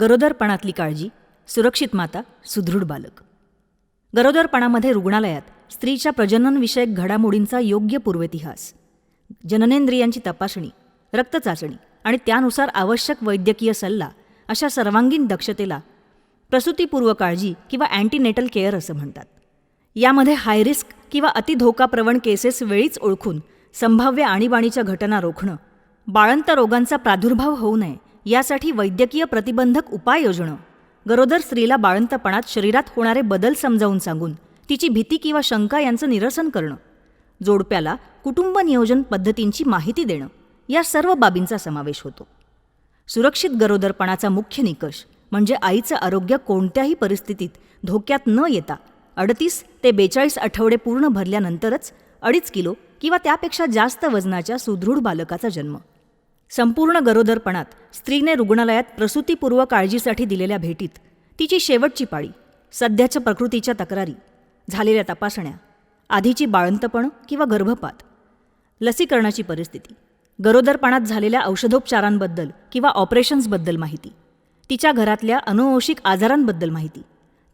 गरोदरपणातली काळजी सुरक्षित माता सुदृढ बालक. गरोदरपणामध्ये रुग्णालयात स्त्रीच्या प्रजननविषयक घडामोडींचा योग्य पूर्वेतिहास जननेंद्रियांची तपासणी रक्तचाचणी आणि त्यानुसार आवश्यक वैद्यकीय सल्ला अशा सर्वांगीण दक्षतेला प्रसूतीपूर्व काळजी किंवा अँटीनेटल केअर असं म्हणतात. यामध्ये हायरिस्क किंवा अतिधोकाप्रवण केसेस वेळीच ओळखून संभाव्य आणीबाणीच्या घटना रोखणं बाळंत रोगांचा प्रादुर्भाव होऊ नये यासाठी वैद्यकीय प्रतिबंधक उपाय योजणं गरोदर स्त्रीला बाळंतपणात शरीरात होणारे बदल समजावून सांगून तिची भीती किंवा शंका यांचं निरसन करणं. जोडप्याला कुटुंब नियोजन पद्धतींची माहिती देणं या सर्व बाबींचा समावेश होतो. सुरक्षित गरोदरपणाचा मुख्य निकष म्हणजे आईचं आरोग्य कोणत्याही परिस्थितीत धोक्यात न येता अडतीस ते बेचाळीस आठवडे पूर्ण भरल्यानंतरच अडीच किलो किंवा त्यापेक्षा जास्त वजनाच्या सुदृढ बालकाचा जन्म. संपूर्ण गरोदरपणात स्त्रीने रुग्णालयात प्रसूतीपूर्व काळजीसाठी दिलेल्या भेटीत तिची शेवटची पाळी सध्याच्या प्रकृतीच्या तक्रारी झालेल्या तपासण्या आधीची बाळंतपण किंवा गर्भपात लसीकरणाची परिस्थिती गरोदरपणात झालेल्या औषधोपचारांबद्दल किंवा ऑपरेशन्सबद्दल माहिती तिच्या घरातल्या अनुवंशिक आजारांबद्दल माहिती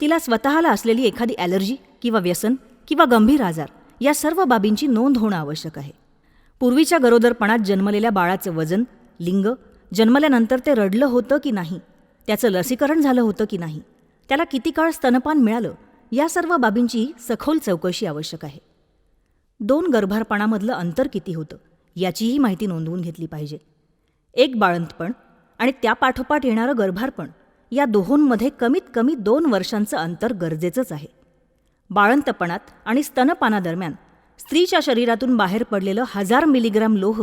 तिला स्वतःला असलेली एखादी ॲलर्जी किंवा व्यसन किंवा गंभीर आजार या सर्व बाबींची नोंद होणं आवश्यक आहे. पूर्वीच्या गरोदरपणात जन्मलेल्या बाळाचं वजन लिंग जन्मल्यानंतर ते रडलं होतं की नाही त्याचं लसीकरण झालं होतं की नाही त्याला किती काळ स्तनपान मिळालं या सर्व बाबींची सखोल चौकशी आवश्यक आहे. दोन गर्भारपणामधलं अंतर किती होतं याचीही माहिती नोंदवून घेतली पाहिजे. एक बाळंतपण आणि त्यापाठोपाठ येणारं गर्भारपण या दोहोंमध्ये कमीत कमी दोन वर्षांचं अंतर गरजेचंच आहे. बाळंतपणात आणि स्तनपानादरम्यान स्त्रीच्या शरीरातून बाहेर पडलेलं हजार मिलीग्राम लोह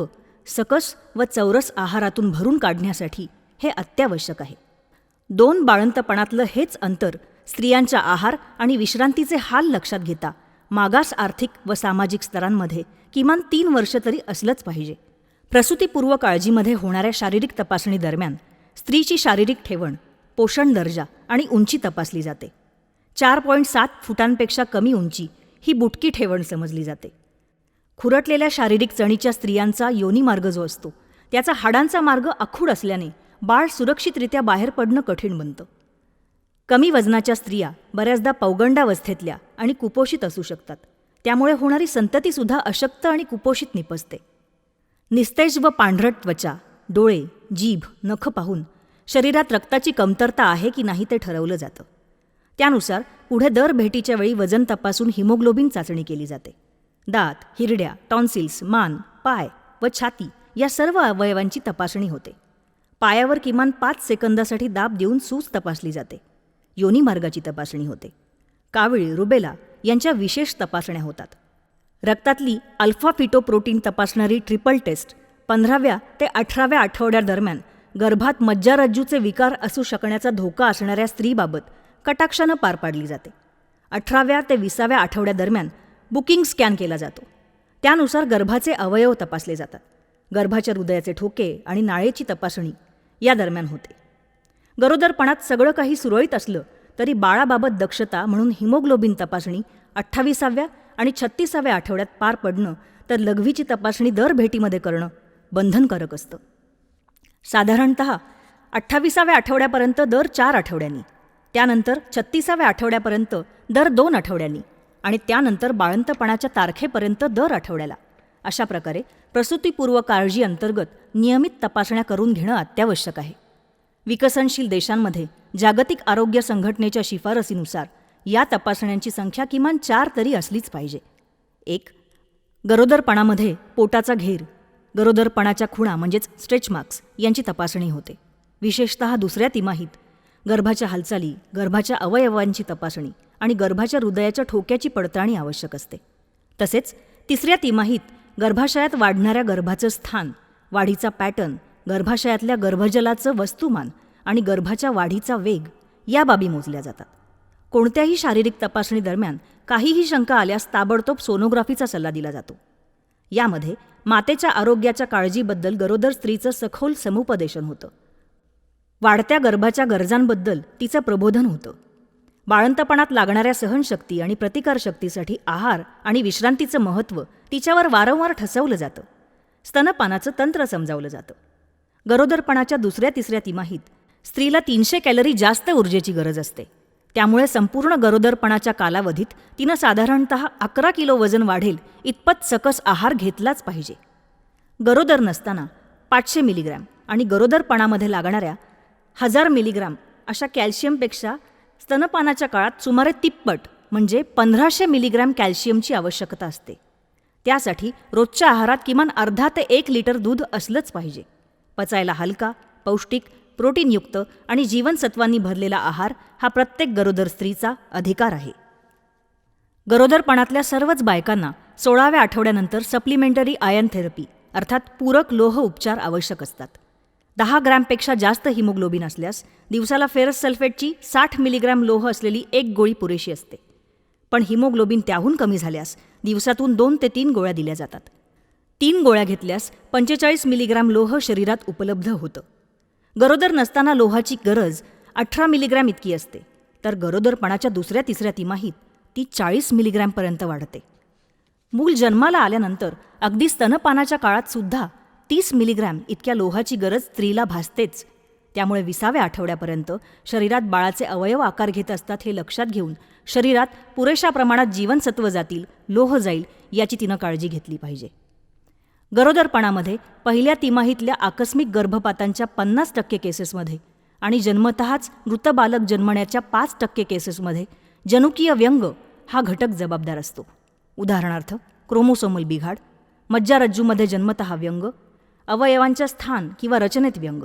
सकस व चौरस आहारातून भरून काढण्यासाठी हे अत्यावश्यक आहे. दोन बाळंतपणातलं हेच अंतर स्त्रियांच्या आहार आणि विश्रांतीचे हाल लक्षात घेता मागास आर्थिक व सामाजिक स्तरांमध्ये किमान तीन वर्ष तरी असलंच पाहिजे. प्रसूतीपूर्व काळजीमध्ये होणाऱ्या शारीरिक तपासणी दरम्यान स्त्रीची शारीरिक ठेवण पोषण दर्जा आणि उंची तपासली जाते. चार पॉईंट सात फुटांपेक्षा कमी उंची ही बुटकी ठेवण समजली जाते. खुरटलेल्या शारीरिक चणीच्या स्त्रियांचा योनी मार्ग जो असतो त्याचा हाडांचा मार्ग आखूड असल्याने बाळ सुरक्षितरित्या बाहेर पडणं कठीण बनतं. कमी वजनाच्या स्त्रिया बऱ्याचदा पौगंडावस्थेतल्या आणि कुपोषित असू शकतात. त्यामुळे होणारी संततीसुद्धा अशक्त आणि कुपोषित निपजते. निस्तेज व पांढरट त्वचा डोळे जीभ नख पाहून शरीरात रक्ताची कमतरता आहे की नाही ते ठरवलं जातं. त्यानुसार पुढे दर भेटीच्या वेळी वजन तपासून हिमोग्लोबिन चाचणी केली जाते. दात हिरड्या टॉन्सिल्स मान पाय व छाती या सर्व अवयवांची तपासणी होते. पायावर किमान पाच सेकंदासाठी दाब देऊन सूज तपासली जाते. योनी मार्गाची तपासणी होते. कावळी रुबेला यांच्या विशेष तपासण्या होतात. रक्तातली अल्फा फिटोप्रोटीन तपासणारी ट्रिपल टेस्ट पंधराव्या ते अठराव्या आठवड्यादरम्यान गर्भात मज्जारज्जूचे विकार असू शकण्याचा धोका असणाऱ्या स्त्रीबाबत कटाक्षानं पार पाडली जाते. अठराव्या ते विसाव्या आठवड्यादरम्यान बुकिंग स्कॅन केला जातो. त्यानुसार गर्भाचे अवयव तपासले जातात. गर्भाच्या हृदयाचे ठोके आणि नाळेची तपासणी या दरम्यान होते. गरोदरपणात सगळं काही सुरळीत असलं तरी बाळाबाबत दक्षता म्हणून हिमोग्लोबिन तपासणी अठ्ठावीसाव्या आणि छत्तीसाव्या आठवड्यात पार पडणं तर लघवीची तपासणी दर भेटीमध्ये करणं बंधनकारक असतं. साधारणत अठ्ठावीसाव्या आठवड्यापर्यंत दर चार आठवड्यांनी. त्यानंतर छत्तीसाव्या आठवड्यापर्यंत दर दोन आठवड्यांनी आणि त्यानंतर बाळंतपणाच्या तारखेपर्यंत दर आठवड्याला. अशा प्रकारे प्रसूतीपूर्व काळजी अंतर्गत नियमित तपासण्या करून घेणं अत्यावश्यक आहे. विकसनशील देशांमध्ये जागतिक आरोग्य संघटनेच्या शिफारसीनुसार या तपासण्यांची संख्या किमान चार तरी असलीच पाहिजे. एक गरोदरपणामध्ये पोटाचा घेर गरोदरपणाच्या खुणा म्हणजेच स्ट्रेच मार्क्स यांची तपासणी होते. विशेषतः दुसऱ्या तिमाहीत गर्भाच्या हालचाली गर्भाच्या अवयवांची तपासणी आणि गर्भाच्या हृदयाच्या ठोक्याची पडताळणी आवश्यक असते. तसेच तिसऱ्या तिमाहीत गर्भाशयात वाढणाऱ्या गर्भाचं स्थान वाढीचा पॅटर्न गर्भाशयातल्या गर्भजलाचं वस्तुमान आणि गर्भाच्या वाढीचा वेग या बाबी मोजल्या जातात. कोणत्याही शारीरिक तपासणी दरम्यान काहीही शंका आल्यास ताबडतोब सोनोग्राफीचा सल्ला दिला जातो. यामध्ये मातेच्या आरोग्याच्या काळजीबद्दल गरोदर स्त्रीचं सखोल समुपदेशन होतं. वाढत्या गर्भाच्या गरजांबद्दल तिचं प्रबोधन होतं. बाळंतपणात लागणाऱ्या सहनशक्ती आणि प्रतिकारशक्तीसाठी आहार आणि विश्रांतीचं महत्त्व तिच्यावर वारंवार ठसवलं जातं. स्तनपानाचं तंत्र समजावलं जातं. गरोदरपणाच्या दुसऱ्या तिसऱ्या तिमाहीत स्त्रीला तीनशे कॅलरी जास्त ऊर्जेची गरज असते. त्यामुळे संपूर्ण गरोदरपणाच्या कालावधीत तिनं साधारणत अकरा किलो वजन वाढेल इतपत सकस आहार घेतलाच पाहिजे. गरोदर नसताना पाचशे मिलीग्रॅम आणि गरोदरपणामध्ये लागणाऱ्या हजार मिलीग्राम अशा कॅल्शियमपेक्षा स्तनपानाच्या काळात सुमारे तिप्पट म्हणजे पंधराशे मिलीग्रॅम कॅल्शियमची आवश्यकता असते. त्यासाठी रोजच्या आहारात किमान अर्धा ते एक लिटर दूध असलंच पाहिजे. पचायला हलका पौष्टिक प्रोटीनयुक्त आणि जीवनसत्वांनी भरलेला आहार हा प्रत्येक गरोदर स्त्रीचा अधिकार आहे. गरोदरपणातल्या सर्वच बायकांना सोळाव्या आठवड्यानंतर सप्लिमेंटरी आयन थेरपी अर्थात पूरक लोह उपचार आवश्यक असतात. दहा ग्रॅमपेक्षा जास्त हिमोग्लोबिन असल्यास दिवसाला फेरस सल्फेटची साठ मिलीग्रॅम लोह असलेली एक गोळी पुरेशी असते. पण हिमोग्लोबिन त्याहून कमी झाल्यास दिवसातून दोन ते तीन गोळ्या दिल्या जातात. तीन गोळ्या घेतल्यास पंचेचाळीस मिलीग्रॅम लोह शरीरात उपलब्ध होतं. गरोदर नसताना लोहाची गरज अठरा मिलीग्रॅम इतकी असते. तर गरोदरपणाच्या दुसऱ्या तिसऱ्या तिमाहीत ती चाळीस मिलीग्रॅमपर्यंत वाढते. मूल जन्माला आल्यानंतर अगदी स्तनपानाच्या काळात सुद्धा तीस मिलीग्रॅम इतक्या लोहाची गरज स्त्रीला भासतेच. त्यामुळे विसाव्या आठवड्यापर्यंत शरीरात बाळाचे अवयव आकार घेत असतात हे लक्षात घेऊन शरीरात पुरेशा प्रमाणात जीवनसत्व जातील लोह जाईल याची तिनं काळजी घेतली पाहिजे. गरोदरपणामध्ये पहिल्या तिमाहीतल्या आकस्मिक गर्भपातांच्या पन्नास टक्के केसेसमध्ये आणि जन्मतःच मृत बालक जन्मण्याच्या पाच टक्के केसेसमध्ये जनुकीय व्यंग हा घटक जबाबदार असतो. उदाहरणार्थ क्रोमोसोमल बिघाड मज्जारज्जूमध्ये जन्मतः व्यंग अवयवांच्या स्थान किंवा रचनेत व्यंग.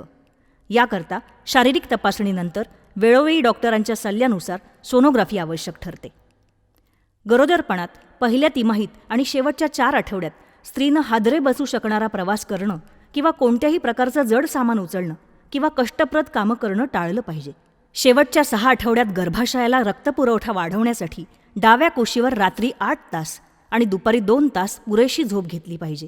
याकरता शारीरिक तपासणीनंतर वेळोवेळी डॉक्टरांच्या सल्ल्यानुसार सोनोग्राफी आवश्यक ठरते. गरोदरपणात पहिल्या तिमाहीत आणि शेवटच्या चार आठवड्यात स्त्रीनं हादरे बसू शकणारा प्रवास करणं किंवा कोणत्याही प्रकारचं जड सामान उचलणं किंवा कष्टप्रद कामं करणं टाळलं पाहिजे. शेवटच्या सहा आठवड्यात गर्भाशयाला रक्तपुरवठा वाढवण्यासाठी डाव्या कोशीवर रात्री आठ तास आणि दुपारी दोन तास पुरेशी झोप घेतली पाहिजे.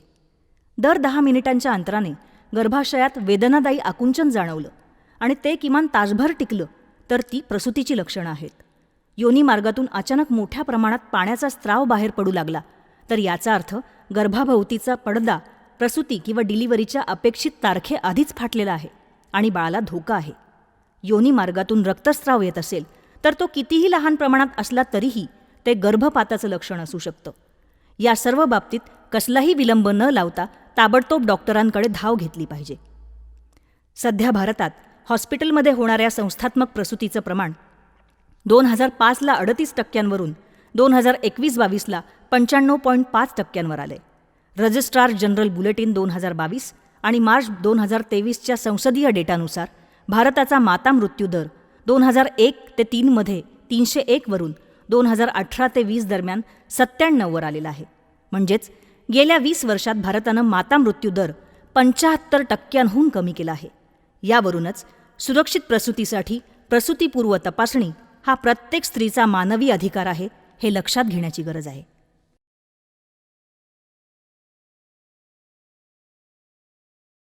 दर दहा मिनिटांच्या अंतराने गर्भाशयात वेदनादायी आकुंचन जाणवलं आणि ते किमान तासभर टिकलं तर ती प्रसूतीची लक्षणं आहेत. योनी मार्गातून अचानक मोठ्या प्रमाणात पाण्याचा स्त्राव बाहेर पडू लागला तर याचा अर्थ गर्भाभोवतीचा पडदा प्रसूती किंवा डिलिव्हरीच्या अपेक्षित तारखेआधीच फाटलेला आहे आणि बाळाला धोका आहे. योनी मार्गातून रक्तस्राव येत असेल तर तो कितीही लहान प्रमाणात असला तरीही ते गर्भपाताचं लक्षण असू शकतं. या सर्व बाबतीत कसलाही विलंब न लावता ताबडतोब डॉक्टरांकडे धाव घेतली पाहिजे. सध्या भारतात हॉस्पिटलमध्ये होणाऱ्या संस्थात्मक प्रसूतीचं प्रमाण दोन हजार पाचला अडतीस टक्क्यांवरून दोन हजार एकवीस बावीसला पंच्याण्णव पॉईंट पाच टक्क्यांवर आले रजिस्ट्रार जनरल बुलेटिन दोन हजार बावीस आणि मार्च दोन हजार तेवीसच्या संसदीय डेटानुसार भारताचा माता मृत्यू दर दोन हजार एक ते तीनमध्ये तीनशे एकवरून दोन हजार अठरा ते वीस दरम्यान सत्त्याण्णववर आलेला आहे. म्हणजेच गेल्या वीस वर्षात भारतानं माता मृत्यू दर पंच्याहत्तर टक्क्यांहून कमी केला आहे. यावरूनच सुरक्षित प्रसूतीसाठी प्रसूतीपूर्व तपासणी हा प्रत्येक स्त्रीचा मानवी अधिकार आहे हे लक्षात घेण्याची गरज आहे.